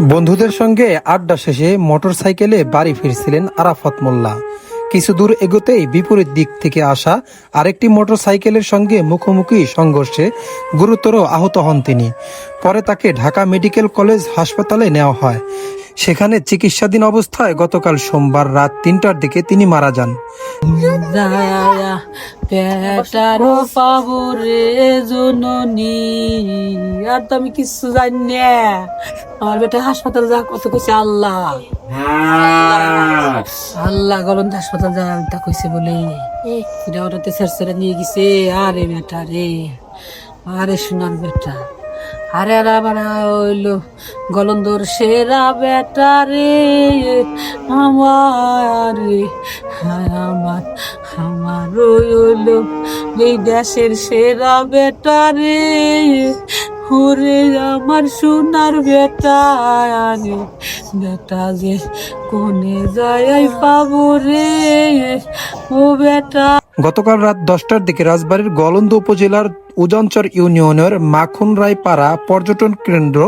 বন্ধুদের সঙ্গে আড্ডা শেষে মোটর সাইকেলে বাড়ি ফিরছিলেন আরাফাত মোল্লা। কিছু দূর এগোতেই বিপরীত দিক থেকে আসা আরেকটি মোটর সাইকেলের সঙ্গে মুখোমুখি সংঘর্ষে গুরুতর আহত হন তিনি। পরে তাকে ঢাকা মেডিকেল কলেজ হাসপাতালে নেওয়া হয়। সেখানে চিকিৎসাধীন অবস্থায় গতকাল সোমবার রাত তিনটার দিকে তিনি মারা যান। পেটারো পাবো রে জননী। আর তো আমি কিছু জানি না। আমার বেটা হাসপাতাল যা কত কইছে আল্লাহ। আল্লাহ গলন্ত হাসপাতাল যা তা কইছে বলে। এটা ওটাতে ছেড়ে নিয়ে গেছে। আরে বেটা রে। আরে সোনার বেটা। আরে হইল গলন্দর সেরা বেটা রে, আমার আমার আমার হইল এই দেশের সেরা বেটা রে। ওরে আমার সোনার বেটা বেটা যে কোনে যায় পাবো রে। ও বেটা গতকাল রাত দশটার দিকে রাজবাড়ির গলন্দ উপজেলার উজানচর ইউনিয়নের মাখন রায়পাড়া পর্যটন কেন্দ্র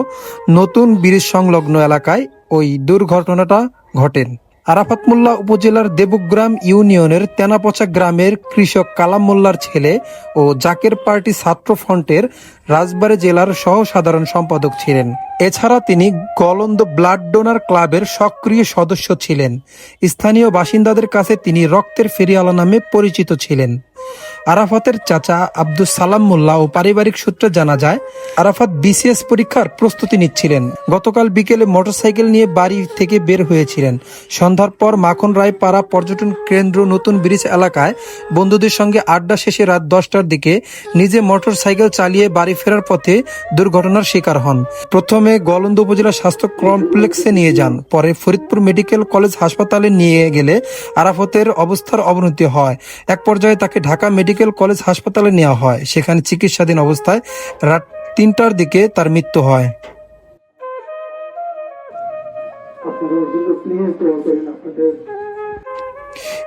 নতুন ব্রিজ সংলগ্ন এলাকায় ওই দুর্ঘটনাটা ঘটেন। আরাফাত মোল্লা উপজেলার দেবগ্রাম ইউনিয়নের তেনাপচা গ্রামের কৃষক কালাম মোল্লার ছেলে ও জাকের পার্টি ছাত্র ফ্রন্টের রাজবাড়ী জেলার সহ সাধারণ সম্পাদক ছিলেন। এছাড়া তিনি গলন্দ ব্লাড ডোনার ক্লাবের সক্রিয় সদস্য ছিলেন। স্থানীয় বাসিন্দাদের কাছে তিনি রক্তের ফেরিয়ালা নামে পরিচিত ছিলেন। আরাফাতের চাচা আব্দুল সালাম মোল্লা ও পারিবারিক সূত্রে জানা যায়, আরাফাত বিসিএস পরীক্ষার প্রস্তুতি নিচ্ছিলেন। গতকাল বিকেলে মোটরসাইকেল নিয়ে বাড়ি থেকে বের হয়েছিলেন। সন্ধ্যার পর মাখন রায় পাড়া পর্যটন কেন্দ্র নতুন ব্রিজ এলাকায় বন্ধুদের সঙ্গে আড্ডা শেষে রাত দশটার দিকে নিজে মোটরসাইকেল চালিয়ে বাড়ি ফেরার পথে দুর্ঘটনার শিকার হন। প্রথমে গলন্দ উপজেলা স্বাস্থ্য কমপ্লেক্সে নিয়ে যান, পরে ফরিদপুর মেডিকেল কলেজ হাসপাতালে নিয়ে গেলে আরাফতের অবস্থার অবনতি হয়। এক পর্যায়ে তাকে ঢাকা মেডিকেল কলেজ হাসপাতালে নেওয়া হয়। সেখানে চিকিৎসাধীন অবস্থায় রাত তিনটার দিকে তার মৃত্যু হয়।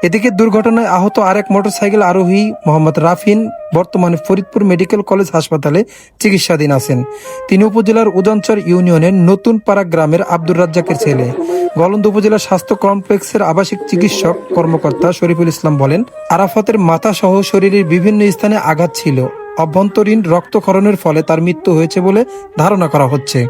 এদিকে দুর্ঘটনায় আহত আরেক মোটরসাইকেল আরোহী মোহাম্মদ রাফিন বর্তমানে ফরিদপুর মেডিকেল কলেজ হাসপাতালে চিকিৎসাধীন আছেন। তিনি উপজেলার উদঞ্চর ইউনিয়নের নতুন পাড়া গ্রামের আব্দুর রাজ্জাকের ছেলে। গলন্দ উপজেলা স্বাস্থ্য কমপ্লেক্সের আবাসিক চিকিৎসক কর্মকর্তা শরীফুল ইসলাম বলেন, আরাফাতের মাথাসহ শরীরের বিভিন্ন স্থানে আঘাত ছিল। অভ্যন্তরীণ রক্তক্ষরণের ফলে তার মৃত্যু হয়েছে বলে ধারণা করা হচ্ছে।